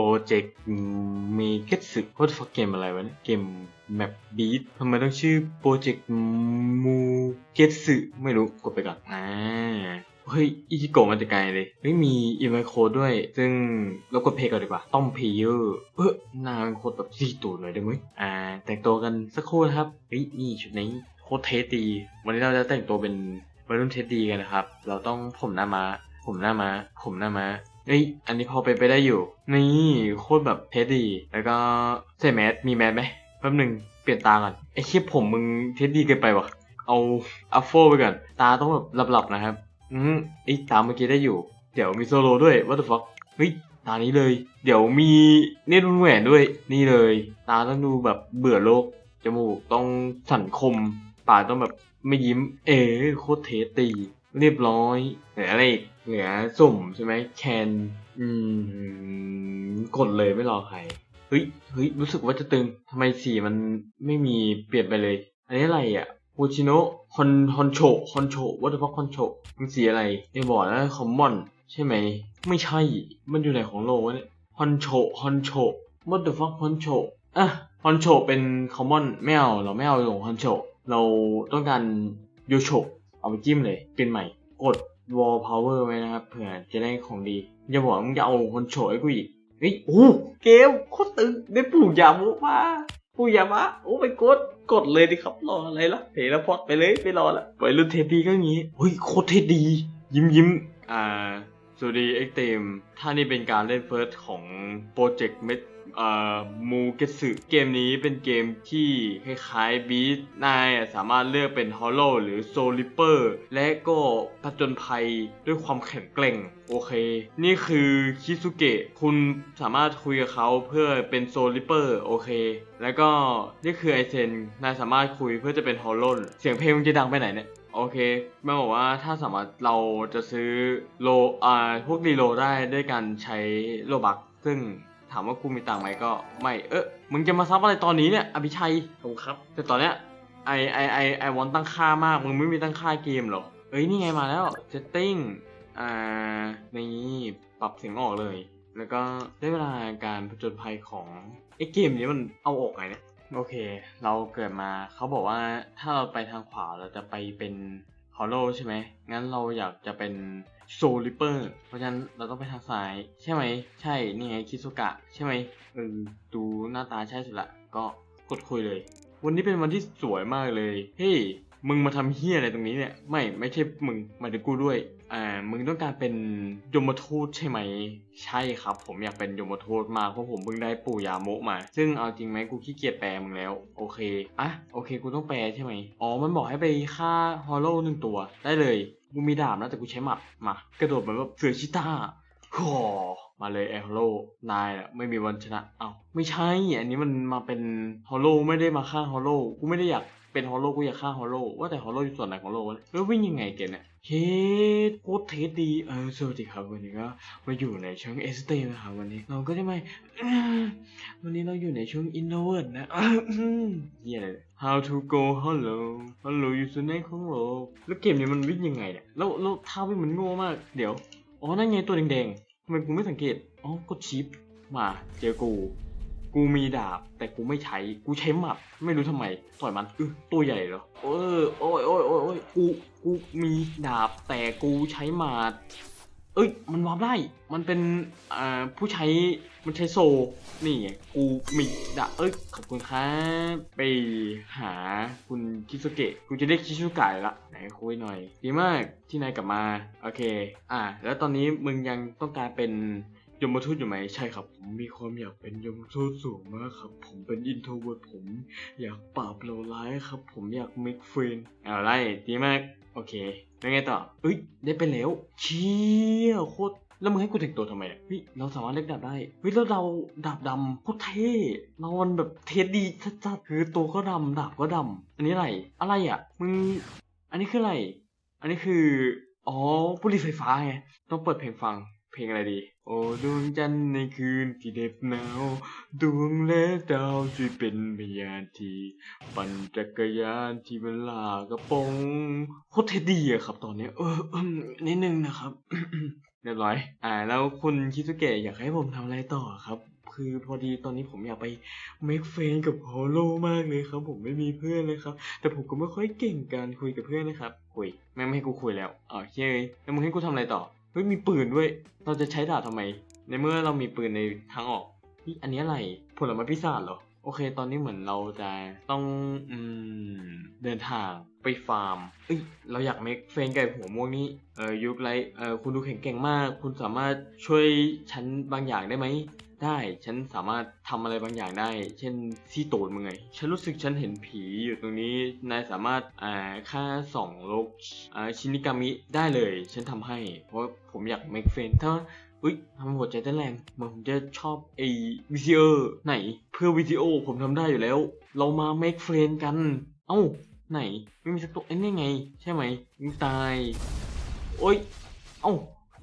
โปรเจกต์มีเกตสึโคตรฟักเกมอะไรวะเนี่ยเกมแมปบีททำไมต้องชื่อโปรเจกต์มูเกตสึไม่รู้กดไปก่อนอ่าเฮ้ยอิจิโกะมาแต่ไกลเลยไม่มีอีเวนต์โคดด้วย ซึ่งเรากดเพลย์ก่อนดีกว่า ต้องเพย์เยอร์เออหน้าเป็นโค้ดแบบซีตูดหน่อยได้ไหมอ่า แต่งตัวกันสักครู่นะครับเฮ้ยนี่ชุดนี้โคตรเทสดี วันนี้เราจะแต่งตัวเป็นวัยรุ่นเทสดีกันนะครับ เราต้องผมหน้ามาผมหน้ามาผมหน้าม้า เอ้ย อันนี้พอไปนไปได้อยู่ นี่โคตรแบบเทสดี แล้วก็ใส่แมส มีแมสไหมแป๊บหนึ่งเปลี่ยนตาก่อนไอ้คลิปผมมึงเทสดีเกินไปวะเอาอัฟโฟไปก่อน ตาต้องแบบหลับๆนะครับ อืมไอ้ตาเมื่อกี้ได้อยู่ เดี๋ยวมีโซโลด้วย what the fuck เฮ้ย ตานี้เลย เดี๋ยวมีเนตรุ่นแหวนด้วย นี่เลย ตาต้องดูแบบเบื่อโลก จมูกต้องสันคม ปากต้องแบบไม่ยิ้ม เออโคตรเทสดี เรียบร้อยเหลืออะไรอีกเหลือสุ่มใช่ไหมแคนอืมกดเลยไม่รอใครเฮ้ยเฮ้ยรู้สึกว่าจะตึงทำไมสีมันไม่มีเปลี่ยนไปเลย อันนี้อะไรอะปูชิโนะฮอนฮอนโชฮอนโชวัตถุพักฮอนโชมันสีอะไรไม่บอกนะคอมมอนใช่ไหม ไม่ใช่ มันอยู่ไหนของโลวะเนี่ยฮอนโชฮอนโชวัตถุพักฮอนโชอะฮอนโชเป็นคอมมอนไม่เอาเราไม่เอาของฮอนโชเราต้องการโยโช เอาไปจิ้มเลยเป็นใหม่ กด wall power ไว้นะครับเผื่อจะได้ของดี อย่าบอกว่ามึงจะเอาคนโชให้กูอีกเฮ้ยโอ้เกมโคตรตึงได้ปู่ยามุมาปู่ยามะโอ้ไปกดกดเลยดิครับรออะไรล่ะเทเลพอร์ตไปเลยไม่รอละไปรุ่นเทปดีก็งี้เฮ้ยโคตรเทปดี ยิ้มยิ้มอ่า สวัสดีเอ็กเตมถ้านี่เป็นการเล่นเฟิร์สของโปรเจกต์เมดอ่ามูเกสึเกมนี้เป็นเกมที่คล้ายๆบีทนายสามารถเลือกเป็นฮอลโลหรือโซลิเปอร์และก็ผจญภัยด้วยความแข็งแกร่ง โอเค นี่คือคิสุเกะคุณสามารถคุยกับเขาเพื่อเป็นโซลิเปอร์โอเค แล้วก็นี่คือไอเซนนายสามารถคุยเพื่อจะเป็นฮอลโลเสียงเพลงมันจะดังไปไหนเนี่ย โอเคแม่บอกว่าถ้าสามารถเราจะซื้อโลอ่าพวกรีโลได้ด้วยการใช้โลบักซึ่งถามว่ากูมีตังค์ไหมก็ไม่เออมึงจะมาซับอะไรตอนนี้เนี่ย อภิชัยขอบคุณครับ แต่ตอนเนี้ยไอไอไอไอวอนตั้งค่ามาก มึงไม่มีตั้งค่าเกมเหรอเอ้ยนี่ไงมาแล้ว setting อ่านี่ปรับเสียงออกเลย แล้วก็ได้เวลาการผจญภัยของไอเกมนี้มันเอาออกไงเนี่ย โอเค เราเกิดมาเขาบอกว่าถ้าเราไปทางขวาเราจะไปเป็นฮอลโลใช่ไหม งั้นเราอยากจะเป็นโซลิเปอร์ เพราะฉะนั้นเราต้องไปทางซ้าย ใช่ไหม ใช่ นี่ไงคิสุกะ ใช่ไหมเออดูหน้าตาใช่สุดละ ก็กดคุยเลย วันนี้เป็นวันที่สวยมากเลย เฮ้ย มึงมาทำเฮี้ยอะไรตรงนี้เนี่ย ไม่ ไม่ใช่มึง มาถึงกูด้วย อ่ามึงต้องการเป็นยมทูตใช่ไหม ใช่ครับ ผมอยากเป็นยมทูตมากเพราะผมเพิ่งได้ปู่ยาโมะมา ซึ่งเอาจริงไหมกูขี้เกียจแปลมึงแล้ว โอเคอะโอเคกูต้องแปลใช่ไหมอ๋อมันบอกให้ไปฆ่าฮอลโลหนึ่งตัว ได้เลยกูมีดาบนะแต่กูใช้หมัดมากระโดดเหมือนแบบเสือชิต้าฮอมาเลยไอฮอลโลนายอะไม่มีวันชนะเอ้าไม่ใช่อันนี้มันมาเป็นฮอลโลไม่ได้มาฆ่าฮอลโลกูไม่ได้อยาก เป็นฮอลโลกูอยากฆ่าฮอลโลว่าแต่ฮอลโลอยู่ส่วนไหนของโลกวะแล้ววิ่งยังไงเกมเนี่ยเฮ้โคตรเทสดีเออสวัสดีครับวันนี้ก็มาอยู่ในช่องเอสเตนะครับวันนี้เราก็จะมาวันนี้เราอยู่ในช่วงอินโนเวิร์ดนะเฮียอะไรเนี่ย How to go hello hello อยู่ส่วนไหนของโลกแล้วเกมนี้มันวิ่งยังไงเนี่ยแล้วแล้วท่าวิ่งมันโง่มากเดี๋ยวอ๋อนั่นไงตัวแดงๆทำไมกูไม่สังเกตอ๋อกดชิปมาเจอกู กูมีดาบ แต่กูไม่ใช้ กูใช้หมัด ไม่รู้ทำไม ต่อยมันเออตัวใหญ่เหรอเออโอ้ยโอ้ยโอ้ยโอ้ยกู กูมีดาบ แต่กูใช้หมัด เอ้ย มันวาร์ปได้ มันเป็นอ่าผู้ใช้ มันใช้โซ นี่ไง กูมีดาบ เอ้ย ขอบคุณครับไปหาคุณคิสุเกะ กูจะได้คิสุกะละ ไหนคุยหน่อย ดีมาก ที่นายกลับมา โอเค อ่า แล้วตอนนี้มึงยังต้องการเป็น ยมทูตอยู่ไหมใช่ครับ ผมมีความอยากเป็นยมทูตสูงมากครับ ผมเป็นอินโทรเวิร์ดผมอยากปราบเราร้ายครับ ผมอยากมิกเฟนอาไรดีมากโอเคแล้วไงต่อเอ้ยได้ไปแล้วเชี่ยโคตรแล้วมึงให้กูแต่งตัวทำไมอะเฮ้ยเราสามารถเล่นดาบได้เฮ้ยแล้วเราดาบดำโคตรเท่เรามันแบบเทสดีจัดๆคือตัวก็ดำดาบก็ดำอันนี้อะไรอะไรอะมึงอันนี้คืออะไร อันนี้คืออ๋อบุหรี่ไฟฟ้าไงต้องเปิดเพลงฟังเพลงอะไรดี โอ้ดวงจันทร์ในคืนที่เด็บหนาวดวงและดาวช่วยเป็นพยานที่ปั่นจักรยานที่มันลากระโปรงโคตรเท่ดีอะครับตอนเนี้ยเออเอมนิดนึงนะครับเรียบร้อย อ่า แล้วคุณคิสุเกะอยากให้ผมทำอะไรต่อครับ คือพอดีตอนนี้ผมอยากไป make friend กับฮอลโลมากเลยครับ ผมไม่มีเพื่อนเลยครับ แต่ผมก็ไม่ค่อยเก่งการคุยกับเพื่อนนะครับ คุยแม่งไม่ให้กูคุยแล้วอ๋อเฮ้ยแล้วมึงให้กูทำอะไรต่อ เฮ้ยมีปืนด้วย เราจะใช้ดาบทำไม ในเมื่อเรามีปืนในทางออกนี่อันนี้อะไร ผลไม้พิศาจเหรอ โอเค ตอนนี้เหมือนเราจะต้องอืมเดินทางไปฟาร์ม เอ้ย เราอยากเมคเฟนไก่หัวม่วงนี้เออยุคไรเออคุณดูแข็งแกร่งมาก คุณสามารถช่วยฉันบางอย่างได้ไหม ได้ ฉันสามารถทำอะไรบางอย่างได้ เช่นที่ตูดมึงไง ฉันรู้สึกฉันเห็นผีอยู่ตรงนี้ นายสามารถอ่าฆ่าสองโลกอ่าชินิกามิได้เลย ฉันทำให้ เพราะผมอยาก make friend ถ้าอุ้ยทำหัวใจเต้นแรงมือนผมจะชอบไอ้วิดีโอไหน เพื่อวิดีโอผมทำได้อยู่แล้ว เรามา make friend กัน เอ้า ไหน ไม่มีสักตัวเอ้ยนี่ไง ใช่ไหมมึงตาย โอ้ยเอ้า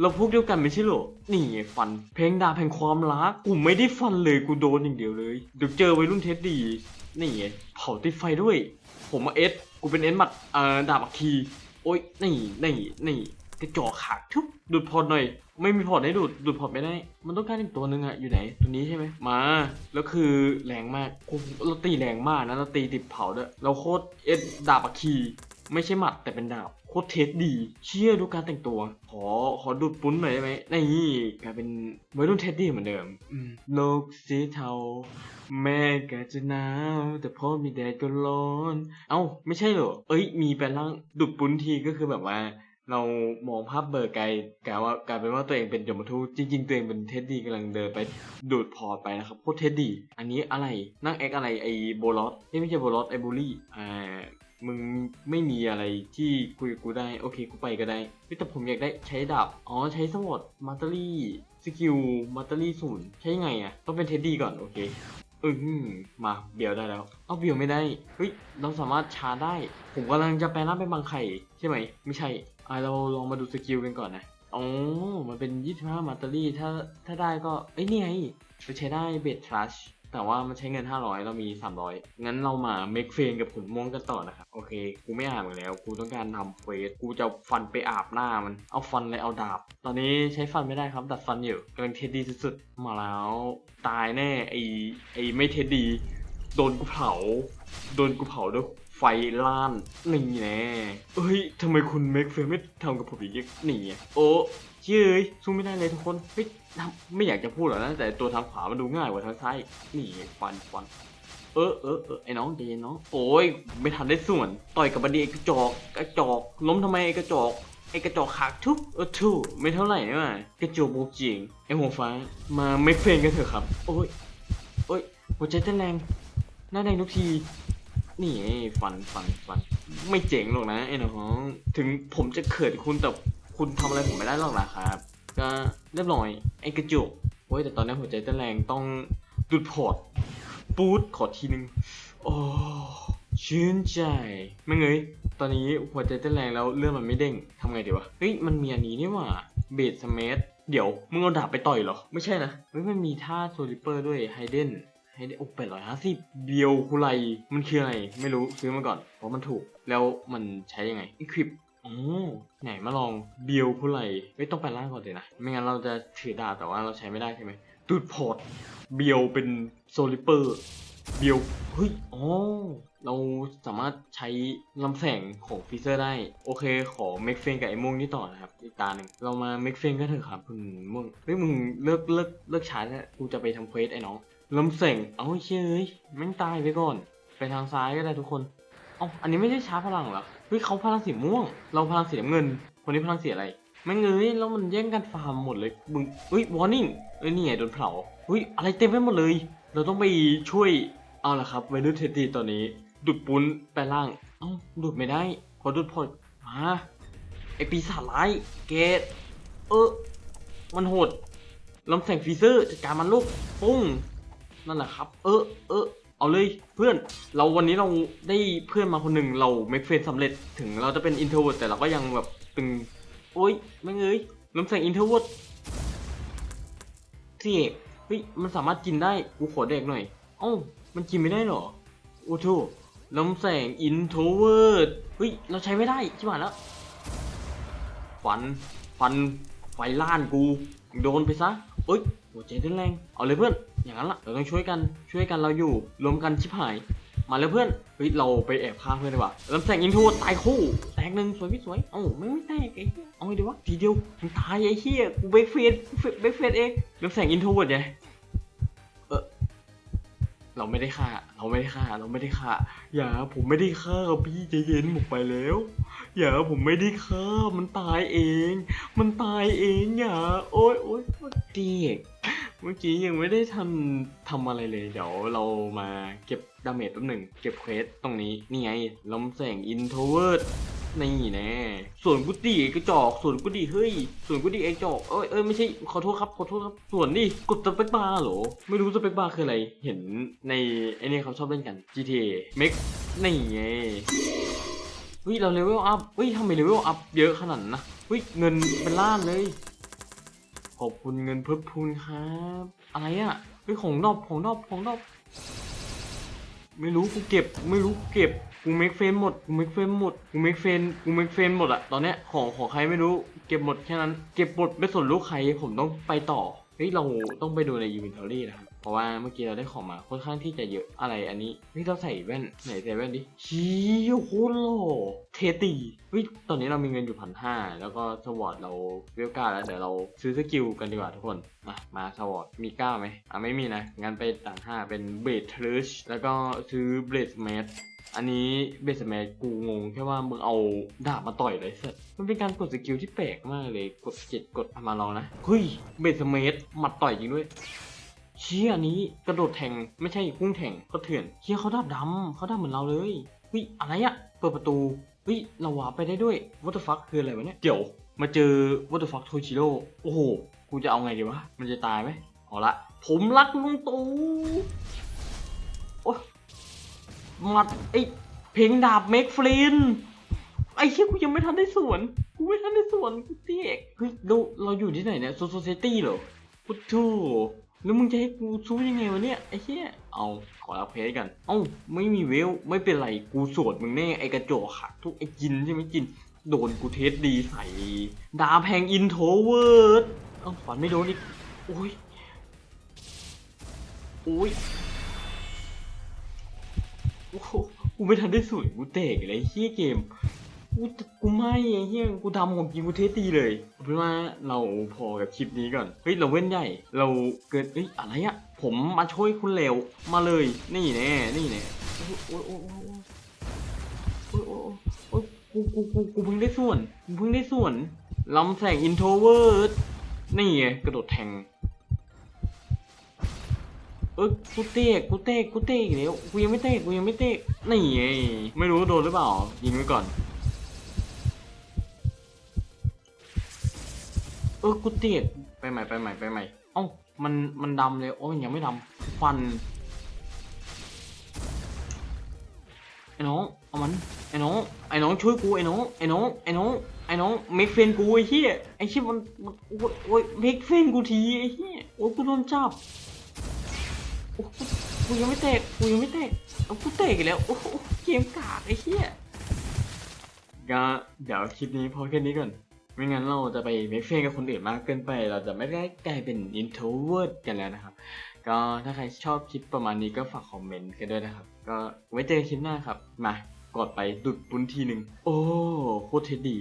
เราพวกเดียวกันไม่ใช่เหรอ นี่ไงฟัน เพลงดาบแห่งความรัก กูไม่ได้ฟันเลยกูโดนอย่างเดียวเลยเดี๋ยวเจอวัยรุ่นเท็ดดี นี่ไงเผาติดไฟด้วย ผมมาเอสกูเป็นเอสหมัดเอ่อดาบอัคคีโอ้ยนี่นี่นี่กระจอกขาดทุบดูดพอร์ตหน่อย ไม่มีพอร์ตให้ดูดดูดพอร์ตไม่ได้ มันต้องการอีกตัวหนึ่งอะอยู่ไหน ตัวนี้ใช่ไหมมา แล้วคือแรงมากโอ้โหเราตีแรงมากนะเราตีติดเผาด้วยเราโคตรเอสดาบอัคคีไม่ใช่หมัดแต่เป็นดาบ คตรเทสดี เชี่ยดูการแต่งตัว ขอขอดูดปุ้นหน่อยได้ไหมนี่กลายเป็นวัยรุ่นเทสดีเหมือนเดิมอืมโลกสีเทา แม่ก็จะหนาว แต่พอมีแดดก็ร้อน เอ้า ไม่ใช่เหรอ เอ้ย มีแปลงร่างดูดปุ้นทีก็คือแบบว่า เรามองภาพเบอร์ไกลกลายว่ากลายเป็นว่าตัวเองเป็นยมทูตจริง ๆ ตัวเองเป็นเท็ดดี้กำลังเดินไปดูดพอร์ตไปนะครับโคตรเท็ดดี้อันนี้อะไรนั่งแอคอะไรไอโบลอสเอ้ยไม่ใช่โบลอสไอบูลลี่อ่า มึงไม่มีอะไรที่คุยกูได้ โอเคกูไปก็ได้แต่ผมอยากได้ใช้ดาบอ๋อใช้สวอตมาตเตอรี่สกิลมาตเตอรี่ศูนย์ใช้ไงอะต้องเป็นเท็ดดี้ก่อนโอเคอืมมาเบียวได้แล้ว เอาเบียวไม่ได้ เฮ้ย เราสามารถชาร์ได้ ผมกำลังจะแปลงร่างเป็นบางไข่ ใช่ไหม ไม่ใช่อ่เราลองมาดูสกิลกันก่อนนะ อ๋อ มันเป็น 25 มาตเตอรี่ ถ้า ถ้าได้ก็ เอ้ย นี่ไงจะใช้ได้เบดทรัช แต่ว่ามันใช้เงิน 500 เรามี 300 งั้นเรามาเมคเฟนกับขุนม่วงกันต่อนะครับ โอเค กูไม่อ่านมึงแล้ว กูต้องการทำเควสกูจะฟันไปอาบหน้ามัน เอาฟันเลยเอาดาบ ตอนนี้ใช้ฟันไม่ได้ครับดัดฟันอยู่กำลังเทสดีสุดๆ มาแล้ว ตายแน่ไอไอไม่เทสดี โดนกูเผา โดนกูเผาด้วยไฟล้านนี่แน่เอ้ยทำไมคุณเมคเฟนไม่ทำกับผมอย่างนี้นี่โอ้เชื่ยสู้ไม่ได้เลยทุกคนเฮ้ย ไม่อยากจะพูดหรอกนะแต่ตัวทางขวามันดูง่ายกว่าทางซ้ายนี่ฟันฟันเออเออเออไอ้น้องใจเย็นน้องโอ้ยไม่ทันได้ส่วน ต่อยกับบันดีไอ้กระจอกกระจอกล้มทำไมไอ้กระจอกไอ้กระจอกขากทุบเออทูไม่เท่าไหร่นะว่ะกระจอกโมกจริงไอ้หัวฟ้ามาเมคเฟนกันเถอะครับ โอ้ยโอ้ยหัวใจเต้นแรงหน้าแดงทุกทีนี่ไงฟันฟันฟันไม่เจ๋งหรอกนะไอ้น้องถึงผมจะเขินคุณแต่คุณทำอะไรผมไม่ได้หรอกนะครับ ก็เรียบร้อยไอ้กระจกโอ้ยแต่ตอนนี้หัวใจเต้นแรงต้องดูดพอร์ตปูดขอทีนึง โอ้ชื่นใจไม่เงยตอนนี้หัวใจเต้นแรงแล้วเลือดมันไม่เด้งทำไงดีวะเฮ้ยมันมีอันนี้นี่ว่าเบสสเมธเดี๋ยวมึงเอาดาบไปต่อยเหรอ ไม่ใช่นะเฮ้ยมันมีท่าโซลิเปอร์ด้วยไฮเดนไฮเดนโอ้แปดร้อยห้าสิบเบียวคุไรมันคืออะไร ไม่รู้ซื้อมาก่อนเพราะมันถูกแล้วมันใช้ยังไงอีควิป อ๋อไหนมาลองเบียวผู้ไรไม่ต้องไปล่างก่อนเลยนะ ไม่งั้นเราจะถือดาบแต่ว่าเราใช้ไม่ได้ใช่ไหมตูดพอร์ตเบียวเป็นโซลิเปอร์เบียวเฮ้ยอ๋อเราสามารถใช้ลำแสงของฟีเซอร์ได้ โอเค ขอเมกเฟนกับไอ้ม่วงนี่ต่อนะครับ อีกตาหนึ่งเรามาเมกเฟนกันเถอะครับคุณม่วงเฮ้ยมึงเลิกเลิกเลิกช้าแล้วกูจะไปทำเควสไอ้น้องลำแสงเอาเชยแม่งตายไปก่อน ไปทางซ้ายก็ได้ทุกคนอ้าอันนี้ไม่ใช่ชาร์จพลังเหรอ ฮ้ยเขาพลังสีม่วง เราพลังสีน้ำเงิน คนนี้พลังสีอะไรไม่เงยแล้วมันแย่งกันฟาร์มหมดเลยมึงเฮ้ยวอร์นิ่งเอ้ยนี่ไงโดนเผาเฮ้ยอะไรเต็มไปหมดเลย เราต้องไปช่วยเอาละครับไวรุ่นเทดดี้ตอนนี้ ดูดปุ้นแปลร่างเอ้าดูดไม่ได้พอดูดพอดมาไอปีศาจร้ายเกตเออมันโหดลำแสงฟีเซอร์จัดการมันลูกปุ้งนั่นแหละครับ เออเออ เอาเลยเพื่อนเราวันนี้เราได้เพื่อนมาคนหนึ่งเราเมคเฟนสำเร็จถึงเราจะเป็นอินโทอรเวิร์แต่เราก็ยังแบบตึงโอ๊ยไม่งเอ้ยลำแสงอินโทรเวิร์ที่เอกเฮ้ยมันสามารถกินได้กูขอเด็กหน่อยเอ้ามันกินไม่ได้หรอโอ้โถลำแสงอินโทรเวิร์เฮ้ยเราใช้ไม่ได้ชิบหายแล้วฟันฟันไฟล้านกูโดนไปซะเอ้ยหัวใจเต้นแรงเอาเลยเพื่อน อย่างนั้นล่ะเราต้องช่วยกันช่วยกันเราอยู่รวมกันชิบหาย มาเลยเพื่อนเฮ้ยเราไปแอบฆ่าเพื่อนดีกว่าลำแสงอินโทรตายคู่แตกหนึ่งสวยพี่สวยเอ้าไม่ไม่แตกไอ้เหี้ยเอาไงดีวะทีเดียวมึงตายไอ้เหี้ยกูเบรกเฟสเบรกเฟสเองลำแสงอินโทรเวิร์ดไงเออเราไม่ได้ฆ่า เราไม่ได้ฆ่าเราไม่ได้ฆ่า อย่าผมไม่ได้ฆ่าพี่ใจเย็นผมไปแล้วอย่าผมไม่ได้ฆ่ามันตายเอง มันตายเองอย่าโอ๊ยโอ๊ยโอ๊ยเด็ก เมื่อกี้ยังไม่ได้ทำทำอะไรเลย เดี๋ยวเรามาเก็บดาเมจแป๊บหนึ่ง เก็บเควสตรงนี้ นี่ไงลำแสงอินโทรเวิร์ดนี่แน่ส่วนกุฏิกระจอกส่วนกุฏิเฮ้ยส่วนกุฏิไอ้จอกเอ้ยเอ้ยไม่ใช่ขอโทษครับขอโทษครับส่วนนี่กดสเปคบาร์เหรอไม่รู้สเปคบาร์คืออะไรเห็นในไอเนี่เขาชอบเล่นกัน GTA Max นี่ไงเฮ้ยเราเลเวลอัพเฮ้ยทำไมเลเวลอัพเยอะขนาดนะเฮ้ยเงินเป็นล้านเลย ขอบคุณเงินเพิ่มพูนครับ อะไรอะ่ะเฮ้ยของนอบของนอบของนอบ ไม่รู้กูเก็บ ไม่รู้กูเก็บกูเมคเฟนหมดกูเมคเฟนหมดกูเมคเฟนกูเมคเฟนหมดอะตอนเนี้ยของของใครไม่รู้เก็บหมดแค่นั้น เก็บหมดไม่สนลูกใครผมต้องไปต่อเฮ้ยเราต้องไปดูในอินเวนทอรี่นะครับ เพราะว่าเมื่อกี้เราได้ของมาค่อนข้างที่จะเยอะอะไรอันนี้เฮ้ยเราใส่แว่นไหนใส่แว่นดิชี้โคตรหล่อเทตีเฮ้ยตอนนี้เรามีเงินอยู่พันห้าแล้วก็สวอตเราเวลก้าแล้วเดี๋ยวเราซื้อสกิลกันดีกว่าทุกคนมามาสวอตมีก้าไหมอะไม่มีนะงั้นไปต่างห้าเป็นเบดทริชแล้วก็ซื้อเบดแมสอันนี้เบสแมนกูงงแค่ว่ามึงเอาดาบมาต่อยเลยเสร็จมันเป็นการกดสกิลที่แปลกมากเลยกดเจ็ดกดมาลองนะเฮ้ยเบสแมนหมัดต่อยจริงด้วย เชี่ยอันนี้กระโดดแทงไม่ใช่พุ่งแทงก็เถื่อนเชี่ยเขาดาบดำเขาดาบเหมือนเราเลยเฮ้ยอะไรอะเปิดประตูเฮ้ยเราวาร์ปไปได้ด้วยวัตฟักคืออะไรวะเนี่ยเดี๋ยวมาเจอวัตฟักโทชิโร่โอ้โหกูจะเอาไงดีวะมันจะตายไหมเอาละผมรักลุงตู่โอ้มัดไอเพลงดาบเมกฟลินไอ้เชี่ยกูยังไม่ทันได้สวนกูไม่ทันได้สวนกูเจ๊กเฮ้ยเราเราอยู่ที่ไหนเนี่ยโซโซเซตี้เหรอพุทโธ แล้วมึงจะให้กูสู้ยังไงวะเนี่ยไอ้เชี่ยเอาขอรับเพจกัน เอ้าไม่มีเวลไม่เป็นไรกูสวดมึงแน่ไอ้กระจกหักทุกไอ้จินใช่ไหมจิน โดนกูเทสดีใส่ดาแพงอินโทเวิร์ดเอ้าฝันไม่โดนอีกโอ้ยโอ้ยโอ้โหกูไม่ทันได้สวยกูเตะเลยเฮียเกม กูกูไม่ไอ้เฮียกูทำของจริงกูเทสตีเลยเอาเป็นว่าเราพอกับคลิปนี้ก่อน เฮ้ยเราเว้นใหญ่ เราเกิดเฮ้ยอะไรอะผมมาช่วยคุณเร็วมาเลย นี่แน่นี่แน่โอ้ยโอ้ยโอ้ยโอ้ยโอ้ยโอ้โอ้กูกูกูกูเพิ่งได้ส่วนกูเพิ่งได้ส่วนลำแสงอินโทรเวิร์ดนี่ไงกระโดดแทงเออกูเตะกูเตะกูเตะอีกแล้วกูยังไม่เตะกูยังไม่เตะนี่ไงไม่รู้โดนหรือเปล่ายิงไว้ก่อน ออกูเตะไปใหม่ไปใหม่ไปใหม่ เอ้ามันมันดำเลยโอ้ยยังไม่ดำฟันไอ้น้องเอามันไอ้น้องไอ้น้องช่วยกูไอ้น้องไอ้น้องไอ้น้องไอ้น้องเมกเฟนกูไอ้เหี้ยไอ้เหี้ยมันมันโอ้ยโอ้ยเมกเฟนกูทีไอ้เหี้ยโอ้ยกูโดนจับโอ้โหกูยังไม่แตกกูยังไม่แตกเอากูแตกอีกแล้วโอ้โหเกมกากไอ้เหี้ยก็เดี๋ยวคลิปนี้พอแค่นี้ก่อน ไม่งั้นเราจะไปเมคเฟนกับคนอื่นมากเกินไป เราจะไม่ได้กลายเป็น introvert กันแล้วนะครับ ก็ถ้าใครชอบคลิปประมาณนี้ก็ฝากคอมเมนต์กันด้วยนะครับ ก็ไว้เจอคลิปหน้าครับ มากดไปดุดปุ้นทีหนึ่งโอ้โคตรเท่ดี